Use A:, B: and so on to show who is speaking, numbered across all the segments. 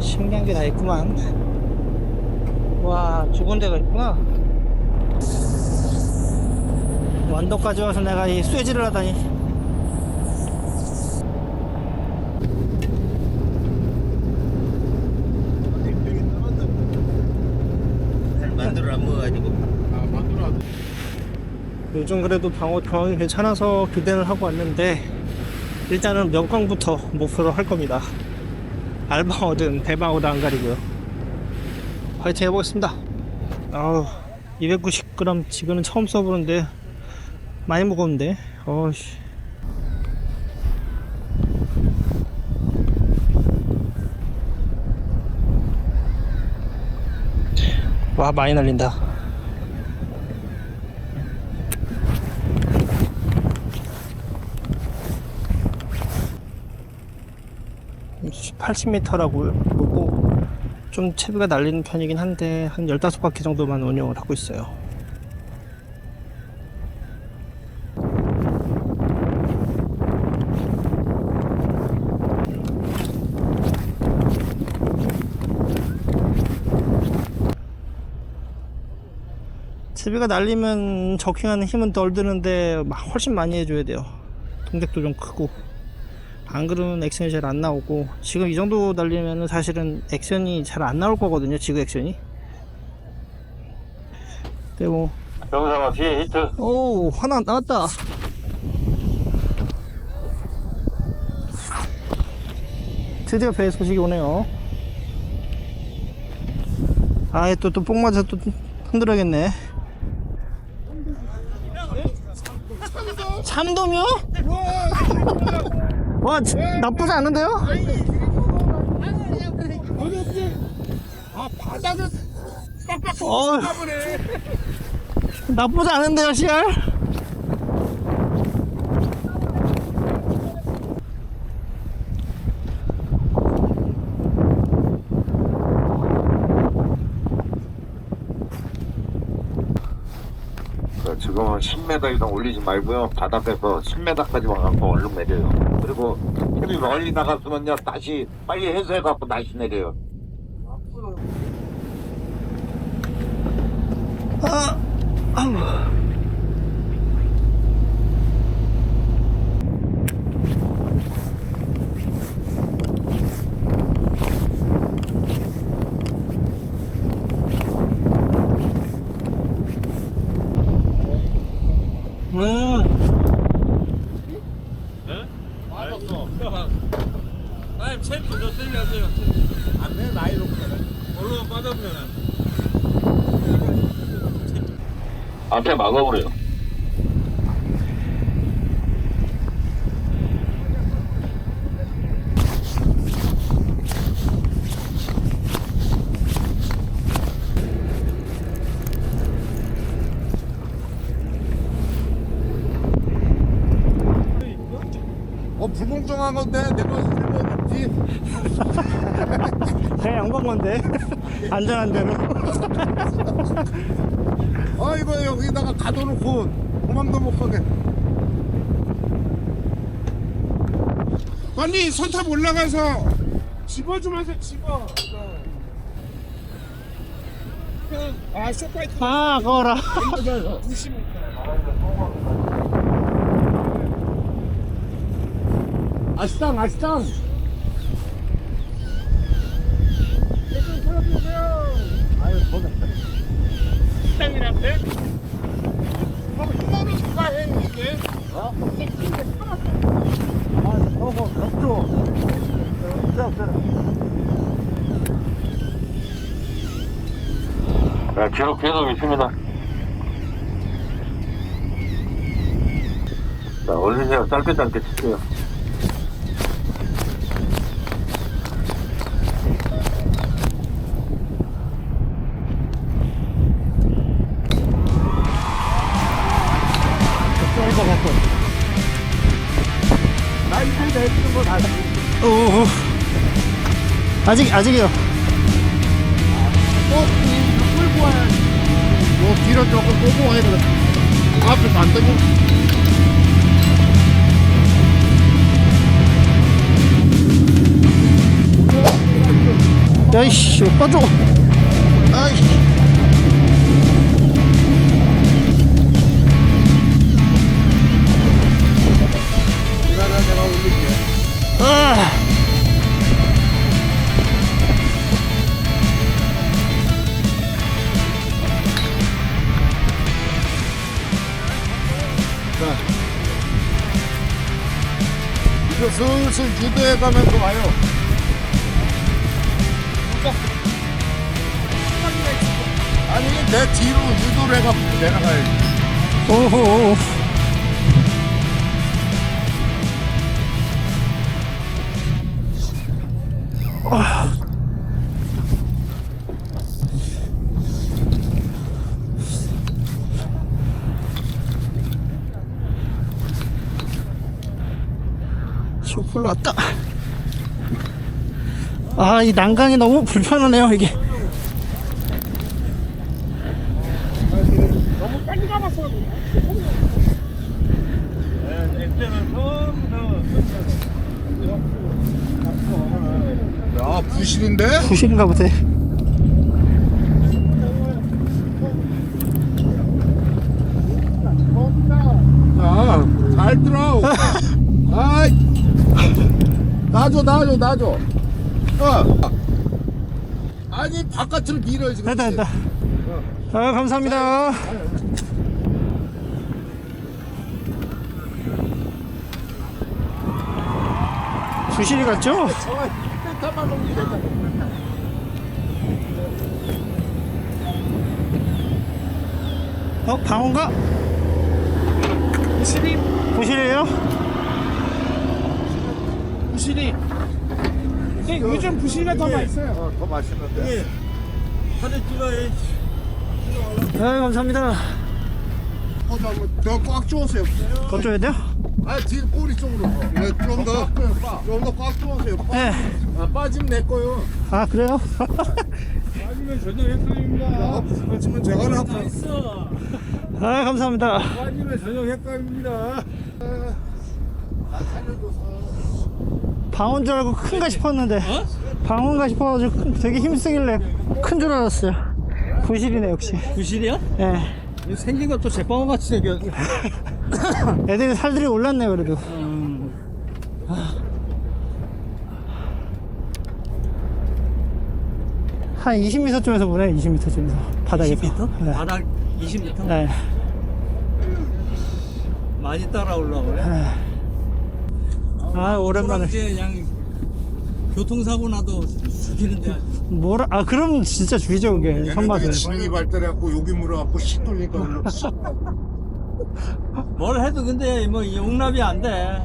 A: 씨. 신기한 게 다 있구만. 와, 죽은 데가 있구나. 완도까지 와서 내가 이 쇠질을 하다니.
B: 만두를 안 먹어가지고
A: 요즘 그래도 방어 상황이 괜찮아서 기대를 하고 왔는데 일단은 명광부터 목표로 할 겁니다. 알방어든 대방어든 안 가리고요. 화이팅 해보겠습니다. 아우 290g 지금은 처음 써보는데 많이 무거운데 어씨 와 많이 날린다. 80m라고 보고 좀 채비가 날리는 편이긴 한데 한 15바퀴 정도만 운영을 하고 있어요. 채비가 날리면 적킹하는 힘은 덜 드는데 막 훨씬 많이 해줘야 돼요. 동작도 좀 크고. 안 그러면 액션이 잘 안 나오고 지금 이 정도 달리면은 사실은 액션이 잘 안 나올 거거든요 지금 액션이. 근데 뭐
B: 병상아 뒤에 히트.
A: 오 하나 나왔다. 드디어 배 소식이 오네요. 아예 또 또 뽕 맞아 또 흔들어야겠네. 참돔이요? 와 지- 나쁘지 않은데요?
C: 아 바닥을 빡빡
A: 어 나쁘지 않은데요 CR?
B: 그 지금 은 10m 이상 올리지 말고요 바닥에서 10m까지 와갖고 얼른 내려요 그리고 탭이 멀리 나갔으면요 다시 빨리 해소해갖고 다시 내려요
A: 아, 아우. 음,
C: 맞았어 아니 챔프 더 세게 하세요 안돼 나이 높게 얼른 빠져보면
B: 앞에 막아버려요.
C: 어 불공정한 건데 내가 쓸모없지?
A: 배 양반 건데. 안전한 대로.
C: 아 이거 여기다가 가둬놓고 도망도 못 가게. 빨리 선탑 올라가서 집어주면서 집어. 아 쇼파이트
A: 아, 그거라.
C: 조심해 아시장 아시장 아유 저는 시장이란데? 그럼 이거는 누가 해 이게? 어? 아 저거 벽조 없어 없어
B: 네, 기록 계속 있습니다 자 올리세요 짧게 짧게
A: 오. 아직 아직이요.
C: 뒤로 조금 와야 돼. 앞에서 안 되고.
A: 야이씨 빠져. 아이.
C: 이 슬슬 유도해 가면서 와요. 아니 내 뒤로 유도를 해갖고 내려가야지.
A: 오호. 쇼플 왔다. 아, 이 난강이 너무 불편하네요, 이게.
C: 너무 빨리 가봤어. 야 부실인데?
A: 부실인가 보세.
C: 야 잘 들어. 아이 놔줘 놔줘 놔줘. 어. 아니 바깥으로 밀어야지.
A: 됐다, 됐다. 아, 감사합니다.
C: 저거 넘기면 된다.
A: 어, 방어인가?
C: 부실이
A: 부실이에요?
C: 부실이. 근데 요즘 부실이가 더 맛있어요. 어, 더 맛있는데.
A: 네, 감사합니다.
C: 어, 더꽉 조으세요.
A: 더 줘야 돼요?
C: 아, 뒤 꼬리 쪽으로. 네, 좀 더. 좀더꽉 조으세요.
A: 네.
C: 아, 빠지면 내 거요.
A: 아, 그래요?
C: 빠지면 전혀 헷갈립니다. 빠지면 제가 나고.
A: 아, 감사합니다.
C: 빠지면 전혀 헷갈립니다.
A: 방어인 줄 알고 큰가 싶었는데. 방어인가 싶어가지고 되게 힘쓰길래 큰 줄 알았어요. 부실이네, 역시.
D: 부실이야?
A: 예.
D: 생긴 것도 제빵어 같이 생겼.
A: 애들이 살들이 올랐네, 그래도. 한 20m쯤에서 보네, 20m쯤에서. 바닥에서.
D: 20m?
A: 네.
D: 바닥 20m?
A: 네.
D: 많이 따라 올라오네.
A: 아, 오랜만에.
D: 이제 그냥 교통사고 나도 죽이는데 아주.
A: 뭐라, 아, 그럼 진짜 죽이죠, 그게. 선맛은.
C: 지능이 발달해갖고 여기 물어갖고 씩 돌리니까
D: 뭘 해도 근데 뭐 용납이 안 돼.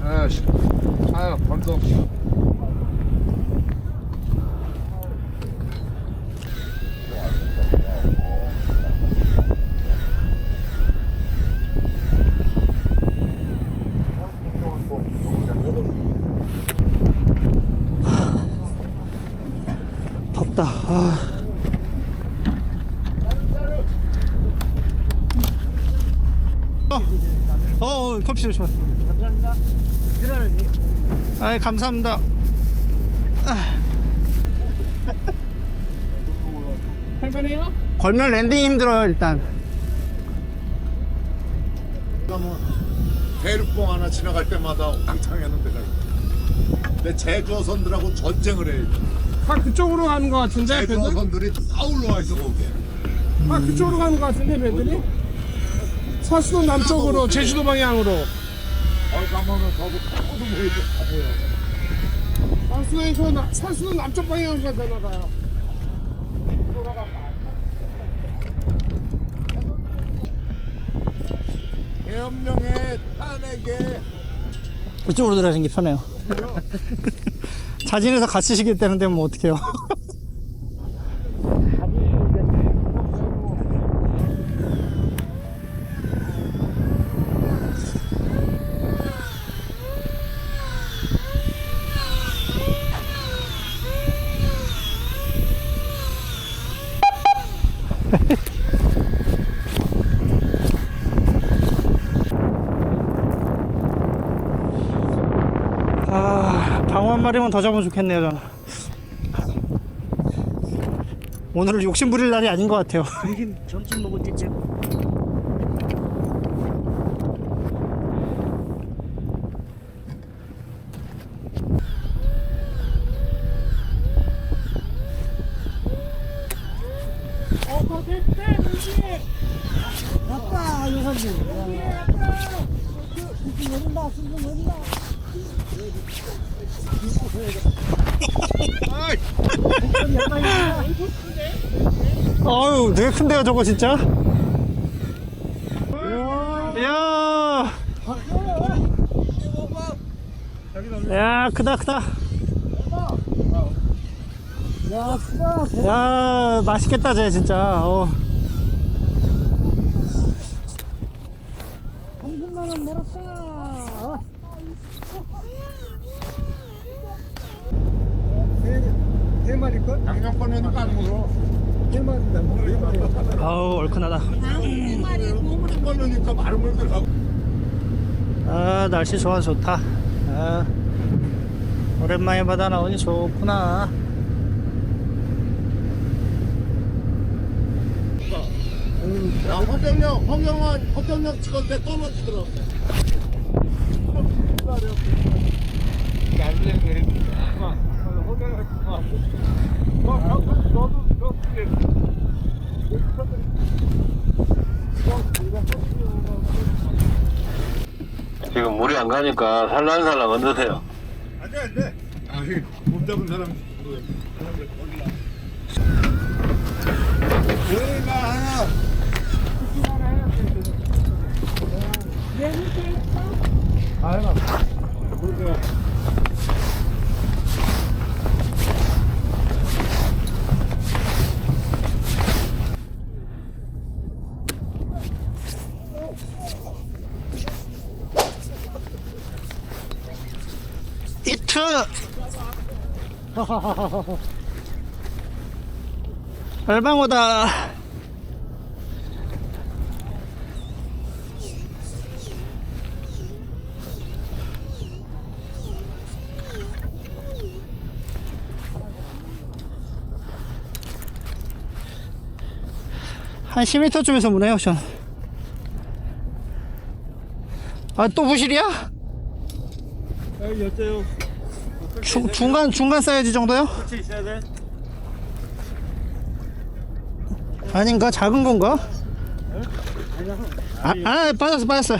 C: 아, 씨. 아, 번쩍.
A: 덥다. 아. 어, 어, 커피 조심하 감사합니다. 아, 감사합니다.
C: 할만해요?
A: 걸면 랜딩이 힘들어요, 일단.
C: 대륙봉 하나 지나갈 때마다 앙탕하는 데가 있다. 근데 제주어선들하고 전쟁을 해.
E: 아 그쪽으로 가는 것 같은데 배들?
C: 다 올라와 있어 거기에.
E: 아 그쪽으로 가는 것 같은데 배들이? 서수도 남쪽으로 제주도 방향으로 방수에서 나, 산수는 남쪽 방향으로 가야 되나봐요
C: 개엄령의 탄에게
A: 이쪽으로 들어가는 게 편해요. 사진에서 같이 시기 때는 되면 뭐 어떡해요? 아, 방어 한 마리만 더 잡으면 좋겠네요, 저는. 오늘은 욕심 부릴 날이 아닌 것 같아요.
D: 점심 먹을 때쯤
A: 아유, 되게 큰데요, 저거 진짜? 이야. 야, 크다, 크다. 야, 맛있겠다, 쟤 진짜. 어.
C: 양념 꺼내니까 안 물어.
A: 아우, 얼큰하다.
C: 꺼내니까 말을 물더라고.
A: 아, 날씨 좋아, 좋다. 아, 오랜만에 바다 나오니 좋구나.
C: 야 허경영 허경원 허경영 찍었는데 떨어지더라고.
B: 지금 물이 안 가니까 살랑살랑 얹으세요.
C: 안 돼 안 돼. 아니 못 잡은 사람. 내가 하나.
A: 이트! 얼방어다. 한 10m쯤에서 무네요, 전. 아, 또 부실이야? 중, 중간 중간 사이즈 정도요? 아닌가 작은 건가? 아, 아 빠졌어 빠졌어.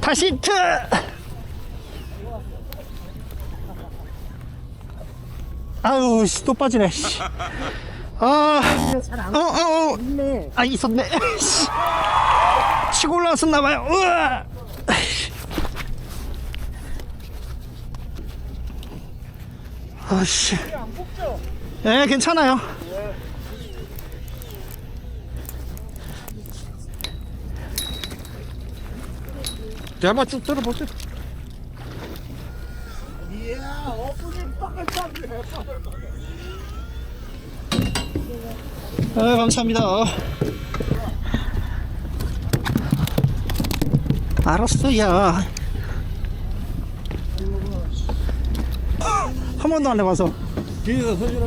A: 다 시 히트! 아유, 씨, 또 빠지네, 씨. 아, 어, 어, 어. 아, 있었네. 씨. 치고 올라왔었나봐요. 우와! 아, 씨. 예, 괜찮아요. 네, 한번 쭉 들어보세요. 아, 감사합니다. 알았어, 야. 한 번도 안 해봐서.
D: 뒤에서 서주라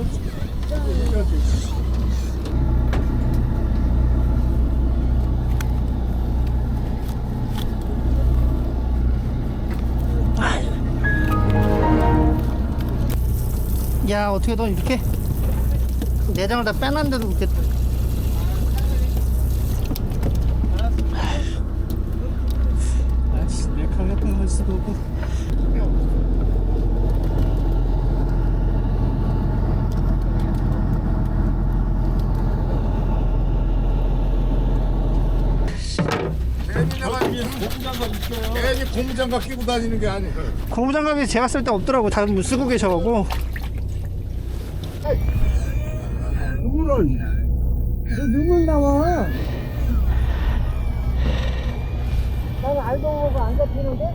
A: 야 어떻게 너 이렇게 내장을 다 빼놨는데도 이렇게 아씨 내 칼레 빼할 수도 없고
C: 괜히 내가 고무장갑 있어요. 괜히 고무장갑 끼고 다니는 게 아니에요.
A: 고무장갑이 제가 쓸 때 없더라고 다들 못 쓰고 계셔가고
F: 누군 나와? 나는 알고 보고 안 잡히는데?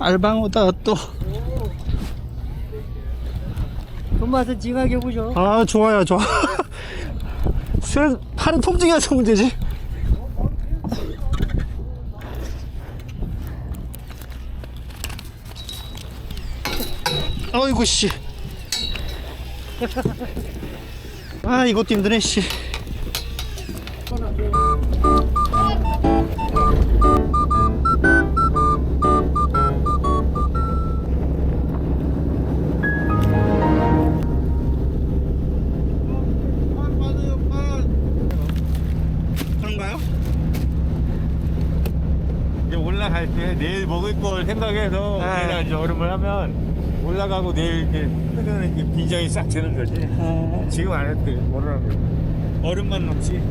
A: 알방어다 또
F: 손 맛은 징하게 보죠.
A: 아 좋아요 좋아. 슬 팔은 통증이어서 문제지. 어이구 씨아 아, 이것도 힘드네 씨
G: 생각해서
A: 네.
G: 우리가 이제 얼음을 하면 올라가고 내일 이렇게 흐르는 이렇게 빈장이 싹 되는 거지.
A: 어...
G: 지금 안 했대. 얼음 얼음만 넣지.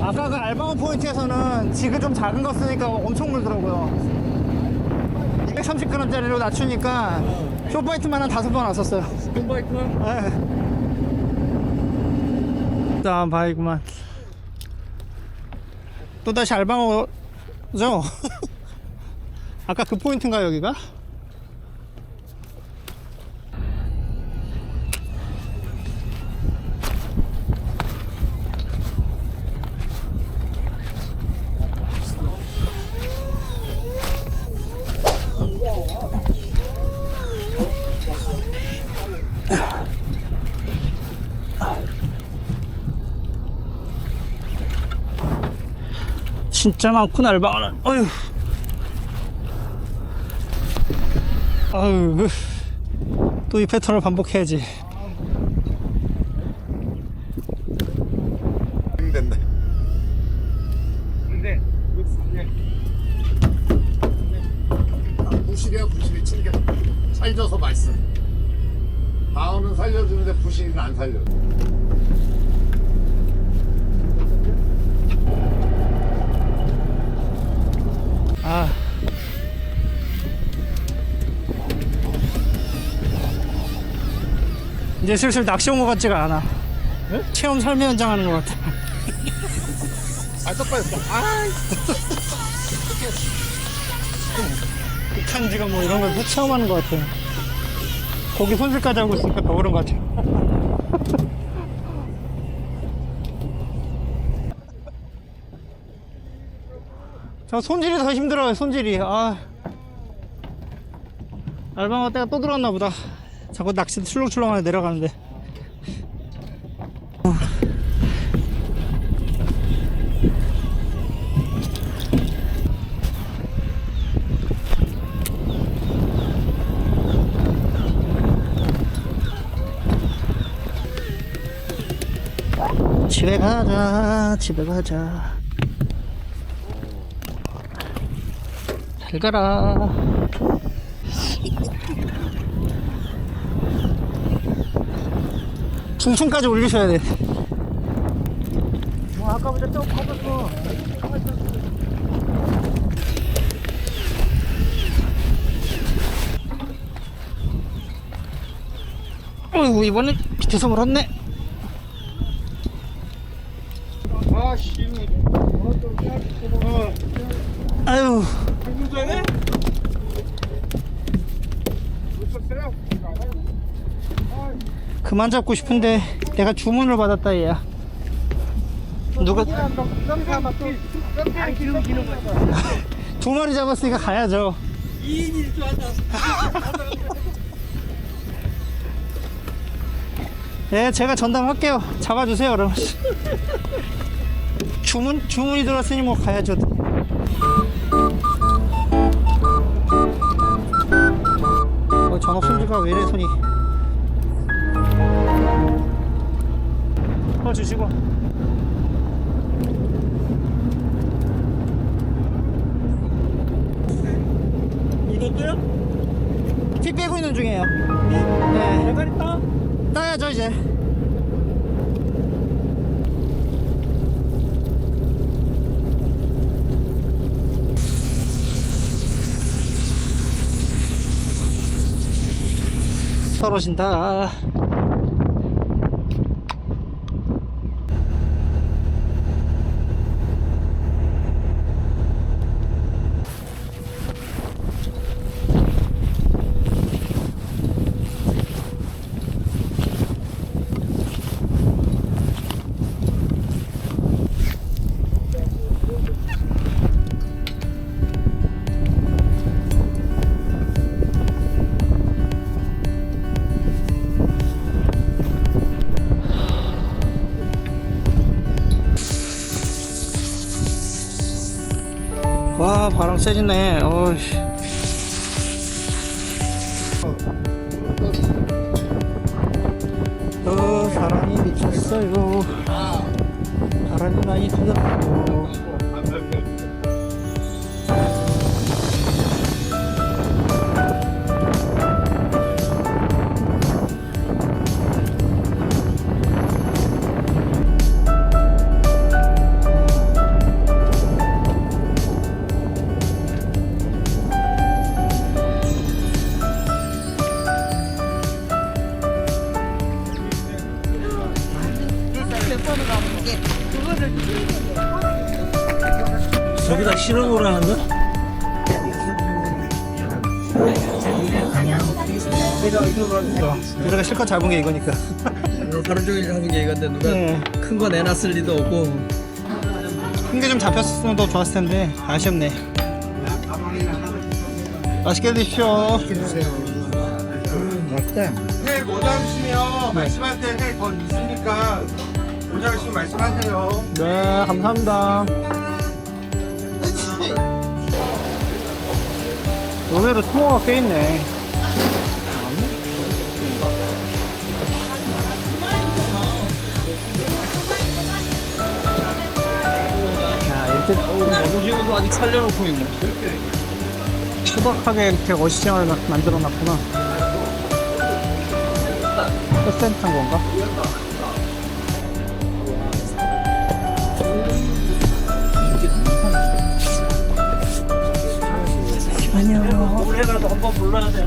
A: 아까 그 알방어 포인트에서는 지그 좀 작은 거 쓰니까 엄청 물더라고요. 230g짜리로 낮추니까 쇼파이트만 한 다섯 번 왔었어요. 쇼파이트만? 네. 일단 바이구만. 또다시 알방어죠? 아까 그 포인트인가 여기가? 진짜 많구나 알바는 어휴 아유 또 이 패턴을 반복해야지
C: 된다.
G: 근데
C: 부실이야 부실이 챙겨. 살려서 말씀. 방어는 살려주는데 부실이는 안 살려.
A: 아 이제 슬슬 낚시 온 것 같지가 않아. 체험 삶의 현장 하는 것 같아.
C: 아 똑바로. 아.
A: 극한지가 뭐 이런 걸 체험하는 것 같아. 고기 손질까지 하고 있으니까 더 그런 것 같아. 저 손질이 더 힘들어요 손질이. 아. 알방어 때가 또 들어왔나 보다 자꾸 낚시 출렁출렁하게 내려가는데. 집에 가자 집에 가자. 잘 가라 중층까지 올리셔야 돼.
F: 뭐 아까보다 좀 커졌어.
A: 어이구 이번엔 밑에서 물었네. 아유 그만 잡고 싶은데 내가 주문을 받았다 얘야 누가 두 마리 잡았으니까 가야죠
D: 2인일 줄 알았다.
A: 네, 제가 전담할게요. 잡아주세요, 여러분. 주문 주문이 들어왔으니 뭐 가야죠. 어, 전업 손주가 왜 이래 손이? 퍼주시고. 이것도요? 피 빼고 있는 중이에요. 네. 대가리 따? 따야죠 이제. 떨어진다. 와 바람 세지네. 어이씨. 어 바람이 미쳤어요. 바람이 많이 터졌고. 저기다 실어보라는 거? 우리가 실컷 잡은 게 이거니까.
D: 하루 종일 하는 게 이건데 누가
A: 네.
D: 큰 거 내놨을 리도 없고.
A: 큰 게 좀 잡혔으면 더 좋았을 텐데 아쉽네. 맛있게 드십시오.
G: 회 모자르시면 말씀할 때회더 있으니까 모자르시면 말씀하세요.
A: 네, 감사합니다. 의외로 통어가 꽤 있네.
D: 너무 아직 살려놓고 있네.
A: 투박하게 이렇게 어시장을 막 만들어 놨구나. 퍼센트한 건가?
D: 올해라도 한번 불러야 돼.